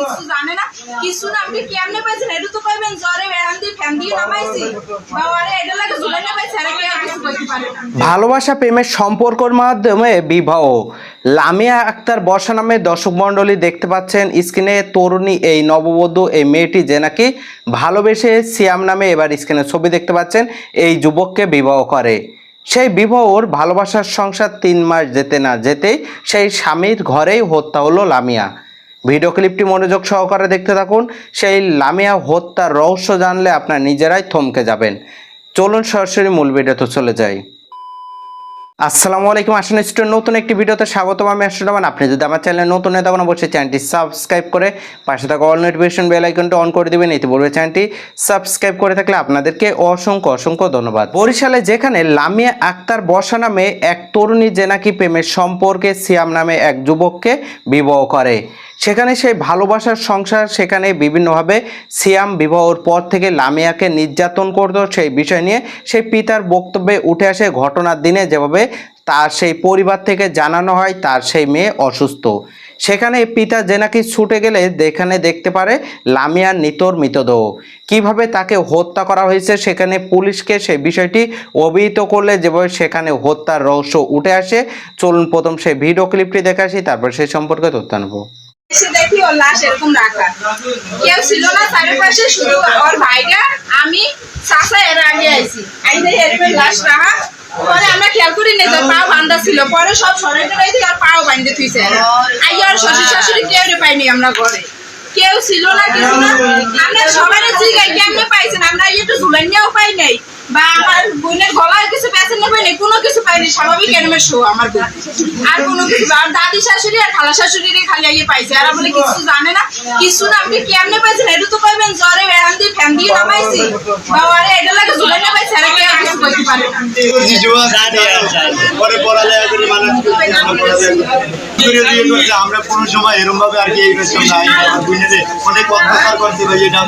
কিছু জানে না। কিছু না আপনি কেমনে পাইছেন? তো কইবেন ফ্যান দিয়ে নামাইছি। এটা লাগে নামাইছে আর কিছু কইতে পারে না। ভালোবাসা, প্রেমের সম্পর্কের মাধ্যমে বিবাহ। লামিয়া আক্তার বর্ষা নামে দর্শক মণ্ডলী দেখতে পাচ্ছেন স্ক্রিনে তরুণী, এই নববধূ, এই মেয়েটি যে নাকি ভালোবেসে সিয়াম নামে এবার স্ক্রিনে ছবি দেখতে পাচ্ছেন, এই যুবককে বিবাহ করে। সেই বিবাহর ভালোবাসার সংসার তিন মাস যেতে না যেতেই সেই স্বামীর ঘরেই হত্যা হলো লামিয়া। ভিডিও ক্লিপটি মনোযোগ সহকারে দেখতে থাকুন। সেই লামিয়া হত্যার রহস্য জানলে আপনার নিজেরাই থমকে যাবেন। চলুন সরাসরি মূল ভিডিওতে চলে যাই। আসসালামু আলাইকুম আসন স্টুডেন্ট নতুন একটি ভিডিওতে স্বাগতম। আমি আসলাম আপনি যদি আমার চ্যানেলে নতুন হয়ে থাকুন, অবশ্যই চ্যানেলটি সাবস্ক্রাইব করে পাশে থাকা অল নোটিফিকেশন বেল আইকনটা অন করে দিবেন। বলবে চ্যানেলটি সাবস্ক্রাইব করে থাকলে আপনাদেরকে অসংখ্য অসংখ্য ধন্যবাদ। বরিশালে যেখানে লামিয়া আক্তার বসা নামে এক তরুণী যে নাকি প্রেমের সম্পর্কে সিয়াম নামে এক যুবককে বিবাহ করে সেখানে সেই ভালোবাসার সংসার, সেখানে বিভিন্নভাবে সিয়াম বিবাহর পর থেকে লামিয়াকে নির্যাতন করত সেই বিষয় নিয়ে। সেই পিতার বক্তব্যে উঠে আসে ঘটনার দিনে যেভাবে তার সেই পরিবার থেকে জানানো হয়, তার সেই মেয়ে অসুস্থ। সেখানে পিতা যে নাকি ছুটে গেলে যেখানে দেখতে পারে লামিয়ার নিতর মৃতদেহ। কীভাবে তাকে হত্যা করা হয়েছে সেখানে পুলিশকে সেই বিষয়টি অভিহিত করলে যেভাবে সেখানে হত্যার রহস্য উঠে আসে। চলুন প্রথম সেই ভিডিও ক্লিপটি দেখে আসি, তারপর সেই সম্পর্কে তথ্য নেব কেউ ছিল না চারিপাশে, শুধু ওর ভাইটা, আমি লাশ রাখা, পরে আমরা খেয়াল করি না যে পাও ছিল। পরে সব আর পাও বান্ধে থুইছে আই আর শ্বশুর শাশুড়ি কেউ পাইনি আমরা ঘরে। কেউ ছিল না, কিছু না। আমরা সবাই জিগাই, কেমনে পাইছেন? আমরা একটু ঝুলাই নিয়েও পাই নাই। বা আমার বোনের গলায় কিছু পেছেন না, কোনো কিছু পাইনি, স্বাভাবিক শো আমার আর দাদি শাশুড়ি আর খালা শাশুড়ি খালি পাইছে। আর কিছু জানে না, কিছু আপনি কেমনে এটা তো কইবেন নামাইছি। এটা লাগে কেউ কিছু পারে না। পরে পড়ালেখা করে মানুষ আমরা কোনো সময় এরকম ভাবে আর কি এই করতাম না অনেক অত্যাচার করছে ভাই এটা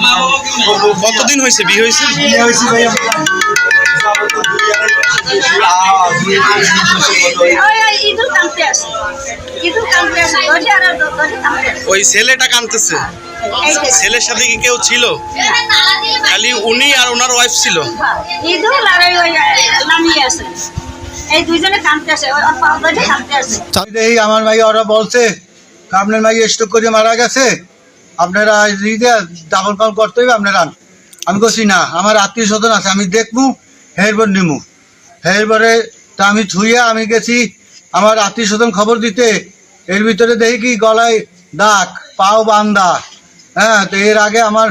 কতদিন হয়েছে? বিয়ে হয়েছে? বিয়ে হয়েছে ভাই ওই ছেলেটা কানতেছে। ছেলের সাথে কি কেউ ছিল? খালি উনি আর ওনার ওয়াইফ ছিল। এই আমার বলছে আপনার করে মারা গেছে। আপনারা করতে হবে আপনারা আমি বলছি না, আমার আত্মীয় স্বজন আছে, আমি দেখব হেরবার নিমু। হেরবারে তা আমি থুইয়া আমি গেছি আমার আত্মীয় স্বজন খবর দিতে। এর ভিতরে দেখি কি গলায় দাগ পাও বান্দা। হ্যাঁ তো এর আগে আমার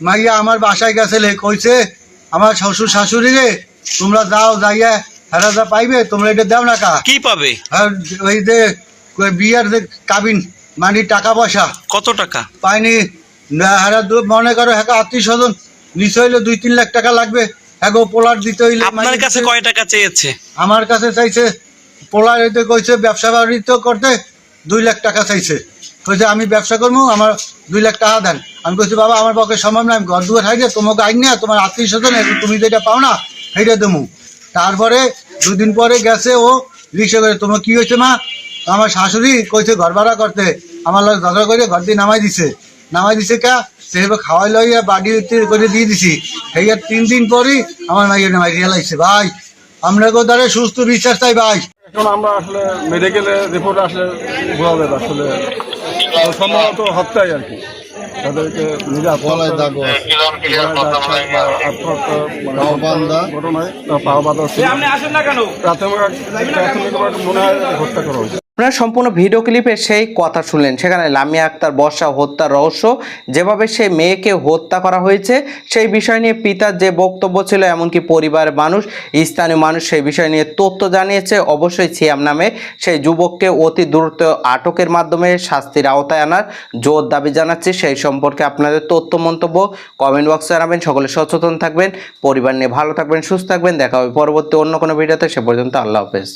মাইয়া আমার বাসায় গেছে গেছিলে কইছে আমার শ্বশুর শাশুড়ি রে তোমরা যাও যাইয়া হেরা যা পাইবে তোমরা এটা দাও না কা? কি পাবে? আর ওই যে বিয়ার যে কাবিন মানে টাকা পয়সা। কত টাকা? পাইনি। হারা মনে করো হ্যাঁ আত্মীয় স্বজন হইলে দুই তিন লাখ টাকা লাগবে। হ্যাঁ পোলার দিতে হইলে আপনার কাছে কয় টাকা চেয়েছে? আমার কাছে চাইছে পোলার হইতে কইছে ব্যবসা বাণিজ্য করতে দুই লাখ টাকা চাইছে। কইছে আমি ব্যবসা করব আমার দুই লাখ টাকা দেন। আমি কইছি বাবা আমার পক্ষে সম্ভব না আমি ঘর দুয়ার হাইলে তোমাকে আইন না তোমার আত্মীয় স্বজন তুমি যেটা পাও না সেইটা দেবো তারপরে দুদিন পরে গেছে ও রিক্সা করে তোমার কি হয়েছে মা? আমার শাশুড়ি কইছে ঘর ভাড়া করতে। আমার লোক ঝগড়া করে ঘর দিয়ে নামাই দিছে। নামাই দিছে কা? সেভাবে খাওয়াই লইয়া বাড়ি করে দিয়ে দিছি। আর তিন দিন পরই আমার মাইয়া নামাই রিয়ালাইছে ভাই আমরা দ্বারা সুস্থ বিশ্বাস চাই ভাই। এখন আমরা আসলে মেডিকেলে রিপোর্ট আসলে বোঝা যাবে আসলে। তো সম্ভবত হত্যাই আর কি। তাদেরকে ঘটনায় প্রাথমিক মনে হয় হত্যা করা হয়েছে। আপনারা সম্পূর্ণ ভিডিও ক্লিপে সেই কথা শুনলেন। সেখানে লামিয়া আক্তার বর্ষা হত্যার রহস্য, যেভাবে সেই মেয়েকে হত্যা করা হয়েছে, সেই বিষয় নিয়ে পিতার যে বক্তব্য ছিল, এমনকি পরিবারের মানুষ, স্থানীয় মানুষ সেই বিষয় নিয়ে তথ্য জানিয়েছে। অবশ্যই সিয়াম নামে সেই যুবককে অতি দ্রুত আটকের মাধ্যমে শাস্তির আওতায় আনার জোর দাবি জানাচ্ছি। সেই সম্পর্কে আপনাদের তথ্য, মন্তব্য কমেন্ট বক্সে জানাবেন। সকলে সচেতন থাকবেন, পরিবার নিয়ে ভালো থাকবেন, সুস্থ থাকবেন। দেখা হবে পরবর্তী অন্য কোনো ভিডিওতে। সে পর্যন্ত আল্লাহ হাফেজ।